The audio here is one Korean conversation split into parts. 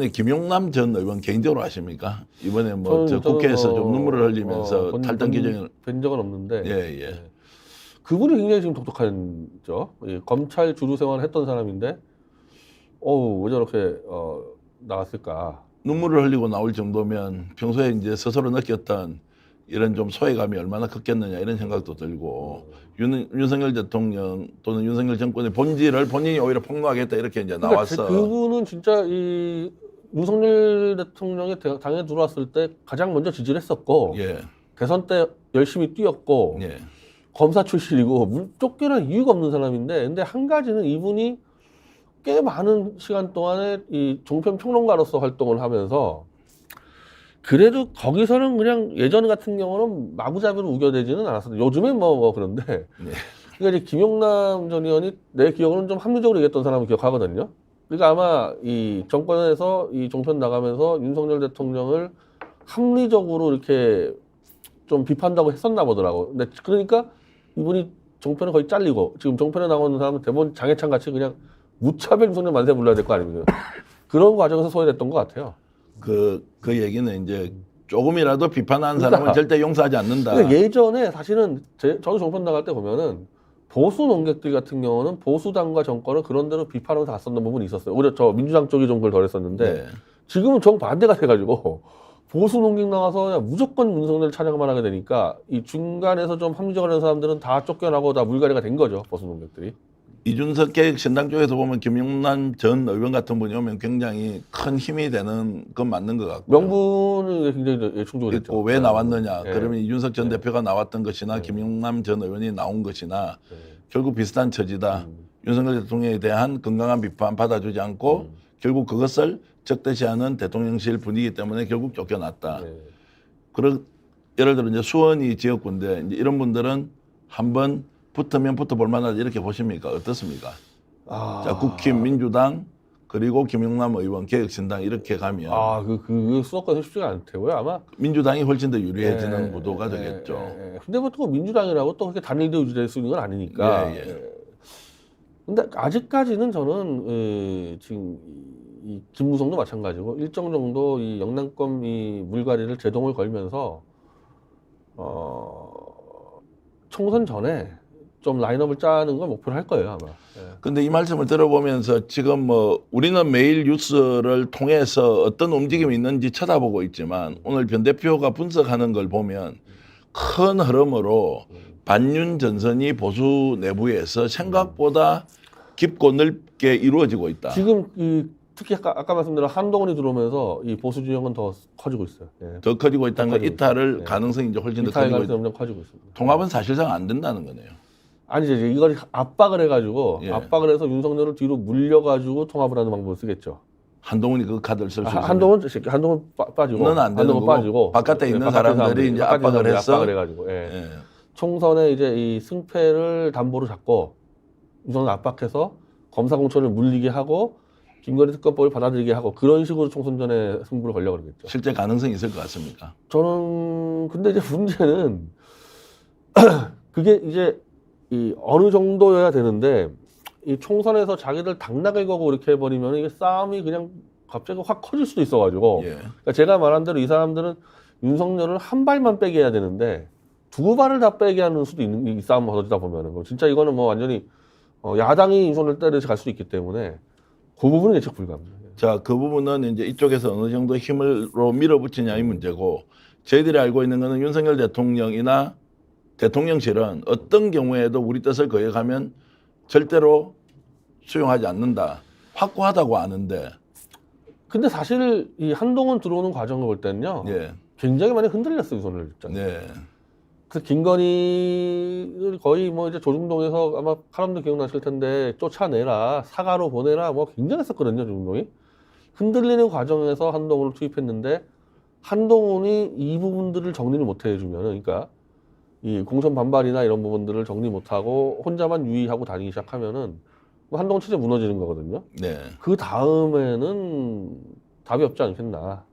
근데 김용남 전 의원 개인적으로 아십니까? 이번에 뭐 저는- 저 저는 국회에서 뭐, 좀 눈물을 흘리면서 어, 본- 탈당 본- 규정을 뵌 적은 없는데 예, 예. 그분이 굉장히 지금 독특한죠. 예, 검찰 주루 생활을 했던 사람인데 어우 왜 저렇게 어, 나왔을까? 눈물을 흘리고 나올 정도면 평소에 이제 스스로 느꼈던 이런 좀 소외감이 얼마나 컸겠느냐 이런 생각도 들고 윤, 윤석열 대통령 또는 윤석열 정권의 본질을 본인이 오히려 폭로하겠다 이렇게 이제 그러니까 나왔어. 그분은 진짜 이 윤석열 대통령이 대- 당에 들어왔을 때 가장 먼저 지지를 했었고 예, 대선 때 열심히 뛰었고 예, 검사 출신이고 물- 쫓겨날 이유가 없는 사람인데 근데 한 가지는 이분이 꽤 많은 시간 동안에 이 종편 평론가로서 활동을 하면서 그래도 거기서는 그냥 예전 같은 경우는 마구잡이로 우겨대지는 않았어요. 요즘엔 뭐, 뭐 그런데 네. 그러니까 이제 김용남 전 의원이 내 기억으로는 좀 합리적으로 얘기했던 사람을 기억하거든요. 그러니까 아마 이 정권에서 이 종편 나가면서 윤석열 대통령을 합리적으로 이렇게 좀 비판다고 했었나 보더라고. 근데 그러니까 이분이 종편에 거의 잘리고 지금 종편에 나오는 사람은 대부분 장해찬 같이 그냥 무차별 윤석열 만세 불러야 될 거 아닙니까? 그런 과정에서 소외됐던 것 같아요. 그, 그 얘기는 이제 조금이라도 비판한 그러니까. 사람은 절대 용서하지 않는다. 예전에 사실은 제, 저도 종편 나갈 때 보면은 보수 농객들 같은 경우는 보수당과 정권을 그런 대로 비판하면서 갔었던 부분이 있었어요. 오히려 저 민주당 쪽이 좀 그걸 덜했었는데 네. 지금은 정반대가 돼가지고 보수 농객 나와서 무조건 윤석열 찬양만 하게 되니까 이 중간에서 좀 합리적으로 하는 사람들은 다 쫓겨나고 다 물갈이가 된 거죠. 보수 농객들이. 이준석 개혁신당 쪽에서 보면 김용남 전 의원 같은 분이 오면 굉장히 큰 힘이 되는 건 맞는 것 같고. 명분은 굉장히 예, 충족이 됐죠. 있고 왜 나왔느냐? 예. 그러면 이준석 전 네. 대표가 나왔던 것이나 네. 김용남 전 의원이 나온 것이나 네. 결국 비슷한 처지다. 음. 윤석열 대통령에 대한 건강한 비판 받아주지 않고 음. 결국 그것을 적대시하는 대통령실 분위기 때문에 결국 쫓겨났다. 네. 그러 예를 들어 이제 수원이 지역구인데 이제 이런 분들은 한번 붙으면 붙어볼 만하다 이렇게 보십니까? 어떻습니까? 아, 자, 국힘, 민주당 그리고 김용남 의원, 개혁신당 이렇게 가면 아, 그, 그, 그 수도권은 쉽지가 않대고요. 아마 민주당이 훨씬 더 유리해지는 예, 구도가 예, 되겠죠. 예, 예. 근데 보통 민주당이라고 또 그렇게 단일대 유지될 수 있는 건 아니니까. 예, 예. 예. 근데 아직까지는 저는 에, 지금 이, 이 김무성도 마찬가지고 일정 정도 이 영남권 이 물갈이를 제동을 걸면서 어, 총선 전에 좀 라인업을 짜는 걸 목표로 할 거예요 아마. 예. 근데 이 말씀을 들어보면서 지금 뭐 우리는 매일 뉴스를 통해서 어떤 움직임이 있는지 쳐다보고 있지만 오늘 변 대표가 분석하는 걸 보면 큰 흐름으로 반윤 전선이 보수 내부에서 생각보다 깊고 넓게 이루어지고 있다. 지금 이 특히 아까, 아까 말씀드린 한동훈이 들어오면서 이 보수 진영은 더 커지고 있어요. 예. 더 커지고 있다는 건 커지고 이탈을 네. 가능성이 이제 훨씬 더 이탈 커지고 가능성이 있다. 점점 커지고 있습니다. 통합은 사실상 안 된다는 거네요. 아니죠. 이제 이걸 압박을 해가지고 예. 압박을 해서 윤석열을 뒤로 물려가지고 통합을 하는 방법을 쓰겠죠. 한동훈이 그 카드를 쓸수 아, 있습니다. 한동훈 한동훈 빠, 빠지고 너는 안 되는 한동훈 거고, 빠지고 바깥에 예, 있는 바깥에 사람들이 이제 압박을 해서 압박을 해가지고 예. 예. 총선에 이제 이 승패를 담보로 잡고 윤석열 압박해서 검사 공천을 물리게 하고 김건희 특검법을 받아들이게 하고 그런 식으로 총선 전에 승부를 걸려 그러겠죠. 실제 가능성이 있을 것 같습니까? 저는 근데 이제 문제는 그게 이제 이 어느 정도여야 되는데 이 총선에서 자기들 당락을 거고 이렇게 해버리면 이게 싸움이 그냥 갑자기 확 커질 수도 있어가지고 예. 그러니까 제가 말한 대로 이 사람들은 윤석열을 한 발만 빼게 해야 되는데 두 발을 다 빼게 하는 수도 있는 이 싸움 벌어지다 보면은 진짜 이거는 뭐 완전히 어, 야당이 윤석열 때려서 갈 수도 있기 때문에 그 부분은 예측 불가합니다. 자, 그 부분은 이제 이쪽에서 어느 정도 힘으로 밀어붙이냐의 문제고 저희들이 알고 있는 거는 윤석열 대통령이나 대통령실은 어떤 경우에도 우리 뜻을 거역하면 절대로 수용하지 않는다. 확고하다고 아는데, 근데 사실 이 한동훈 들어오는 과정을 볼 때는요. 예, 굉장히 많이 흔들렸어요 윤석열 입장. 네, 그래서 김건희를 거의 뭐 이제 조중동에서 아마 사람들 기억나실 텐데 쫓아내라 사과로 보내라 뭐 굉장했었거든요 조중동이 흔들리는 과정에서 한동훈을 투입했는데 한동훈이 이 부분들을 정리를 못 해주면은 그러니까 이 공천 반발이나 이런 부분들을 정리 못하고 혼자만 유의하고 다니기 시작하면은 뭐 한동훈 체제 무너지는 거거든요. 네. 그 다음에는 답이 없지 않겠나.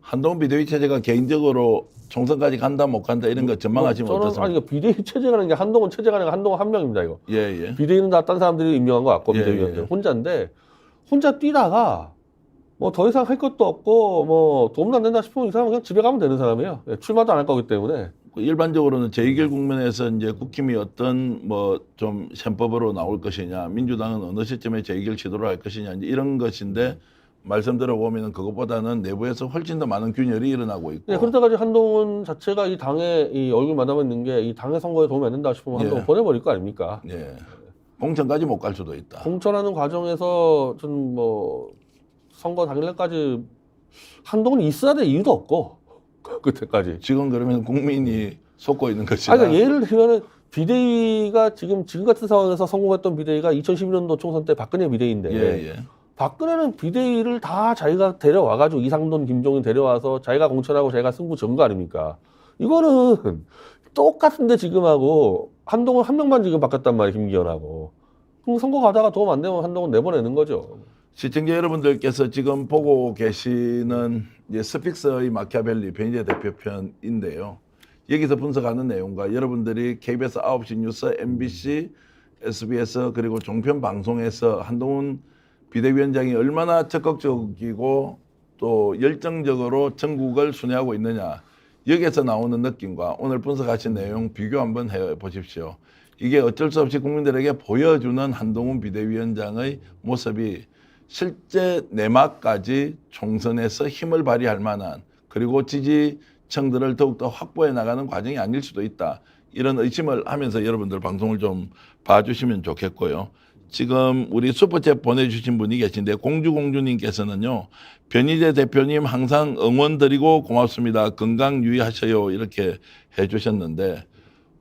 한동훈 비대위 체제가 개인적으로 총선까지 간다 못 간다 이런 거 전망하시면 저는 어떻습니까? 아니 그러니까 비대위 체제라는 게 한동훈 체제가 아니라 한동훈 한 명입니다 이거. 예, 예. 비대위는 다 딴 사람들이 임명한 거 같고 예, 비대위원들 예. 혼자인데 혼자 뛰다가 뭐 더 이상 할 것도 없고 뭐 도움도 안 된다 싶으면 이 사람은 그냥 집에 가면 되는 사람이에요. 예, 출마도 안 할 거기 때문에. 그 일반적으로는 제2길 국면에서 이제 국힘이 어떤 뭐 좀 셈법으로 나올 것이냐, 민주당은 어느 시점에 제2길 시도를 할 것이냐 이런 것인데 말씀 들어보면은 그것보다는 내부에서 훨씬 더 많은 균열이 일어나고 있고 예, 그러다가 이제 한동훈 자체가 이 당에 이 얼굴 만나고 있는 게 이 당의 선거에 도움이 안 된다 싶으면 한동훈 예. 보내버릴 거 아닙니까? 예. 공천까지 못 갈 수도 있다. 공천하는 과정에서 좀 뭐 선거 당일날까지 한동훈이 있어야 될 이유도 없고 그때까지. 지금 그러면 국민이 속고 있는 것이다. 아, 그러니까 예를 들면은 비대위가 지금 지금 같은 상황에서 성공했던 비대위가 2012년도 총선 때 박근혜 비대위인데 예, 예. 박근혜는 비대위를 다 자기가 데려와가지고 이상돈, 김종인 데려와서 자기가 공천하고 자기가 승부 전 거 아닙니까? 이거는 똑같은데 지금하고 한동훈 한 명만 지금 바꿨단 말이에요, 김기현하고. 그럼 선거 가다가 도움 안 되면 한동훈 내보내는 거죠. 시청자 여러분들께서 지금 보고 계시는 스픽스의 마키아벨리 변희재 대표 편인데요. 여기서 분석하는 내용과 여러분들이 KBS 9시 뉴스, MBC, SBS 그리고 종편 방송에서 한동훈 비대위원장이 얼마나 적극적이고 또 열정적으로 전국을 순회하고 있느냐 여기에서 나오는 느낌과 오늘 분석하신 내용 비교 한번 해 보십시오. 이게 어쩔 수 없이 국민들에게 보여주는 한동훈 비대위원장의 모습이 실제 내막까지 총선에서 힘을 발휘할 만한 그리고 지지층들을 더욱더 확보해 나가는 과정이 아닐 수도 있다. 이런 의심을 하면서 여러분들 방송을 좀 봐주시면 좋겠고요. 지금 우리 슈퍼챗 보내주신 분이 계신데 공주공주님께서는요. 변희재 대표님 항상 응원 드리고 고맙습니다. 건강 유의하셔요. 이렇게 해주셨는데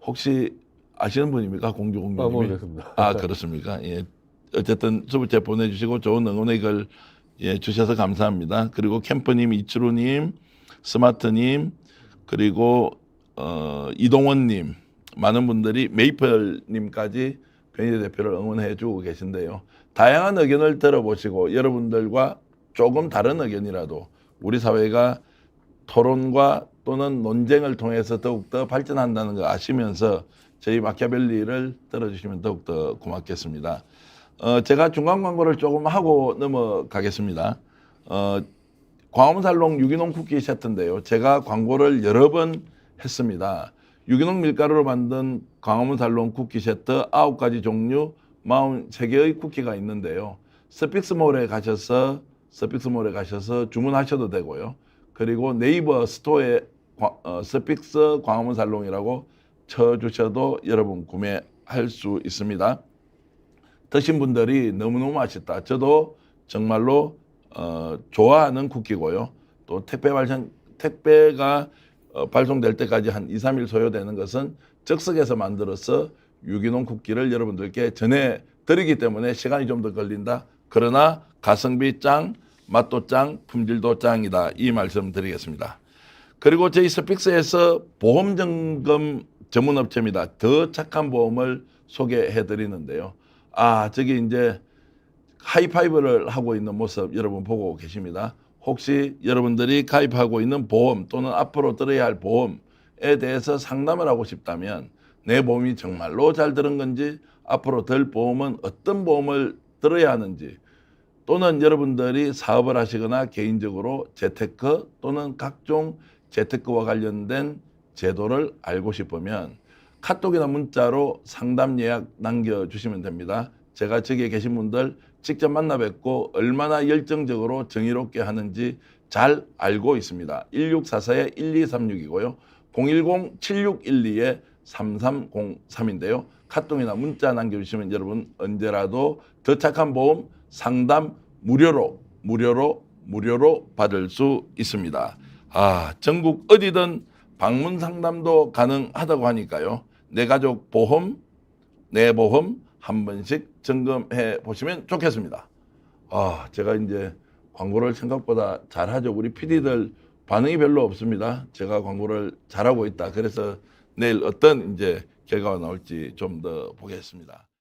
혹시 아시는 분입니까? 공주공주님이? 아, 모르겠습니다. 아 그렇습니까? 예. 어쨌든 수부채 보내주시고 좋은 응원의 글 예, 주셔서 감사합니다. 그리고 캠프님, 이치루님, 스마트님, 그리고 어, 이동원님 많은 분들이 메이플님까지 변희재 대표를 응원해 주고 계신데요. 다양한 의견을 들어보시고 여러분들과 조금 다른 의견이라도 우리 사회가 토론과 또는 논쟁을 통해서 더욱더 발전한다는 거 아시면서 저희 마키아벨리를 들어주시면 더욱더 고맙겠습니다. 어, 제가 중간 광고를 조금 하고 넘어가겠습니다. 어, 광화문살롱 유기농 쿠키 세트인데요. 제가 광고를 여러 번 했습니다. 유기농 밀가루로 만든 광화문살롱 쿠키 세트 아홉 가지 종류 43개의 쿠키가 있는데요. 스픽스몰에 가셔서 스픽스몰에 가셔서 주문하셔도 되고요. 그리고 네이버 스토어에 과- 어, 스픽스 광화문살롱이라고 쳐주셔도 여러분 구매할 수 있습니다. 드신 분들이 너무너무 맛있다. 저도 정말로 어, 좋아하는 쿠키고요. 또 택배 발송 택배가 어, 발송될 때까지 한 2, 3일 소요되는 것은 즉석에서 만들어서 유기농 쿠키를 여러분들께 전해 드리기 때문에 시간이 좀 더 걸린다. 그러나 가성비 짱, 맛도 짱, 품질도 짱이다. 이 말씀 드리겠습니다. 그리고 저희 스픽스에서 보험 점검 전문 업체입니다. 더 착한 보험을 소개해 드리는데요. 아, 저기 이제 하이파이브를 하고 있는 모습 여러분 보고 계십니다. 혹시 여러분들이 가입하고 있는 보험 또는 앞으로 들어야 할 보험에 대해서 상담을 하고 싶다면 내 보험이 정말로 잘 들은 건지 앞으로 들 보험은 어떤 보험을 들어야 하는지 또는 여러분들이 사업을 하시거나 개인적으로 재테크 또는 각종 재테크와 관련된 제도를 알고 싶으면 카톡이나 문자로 상담 예약 남겨주시면 됩니다. 제가 저기에 계신 분들 직접 만나 뵙고 얼마나 열정적으로 정의롭게 하는지 잘 알고 있습니다. 1644-1236이고요. 010-7612-3303인데요. 카톡이나 문자 남겨주시면 여러분 언제라도 더 착한 보험 상담 무료로 무료로 무료로 받을 수 있습니다. 아 전국 어디든 방문 상담도 가능하다고 하니까요. 내 가족 보험, 내 보험 한 번씩 점검해 보시면 좋겠습니다. 아 제가 이제 광고를 생각보다 잘하죠. 우리 PD들 반응이 별로 없습니다. 제가 광고를 잘하고 있다. 그래서 내일 어떤 이제 결과가 나올지 좀 더 보겠습니다.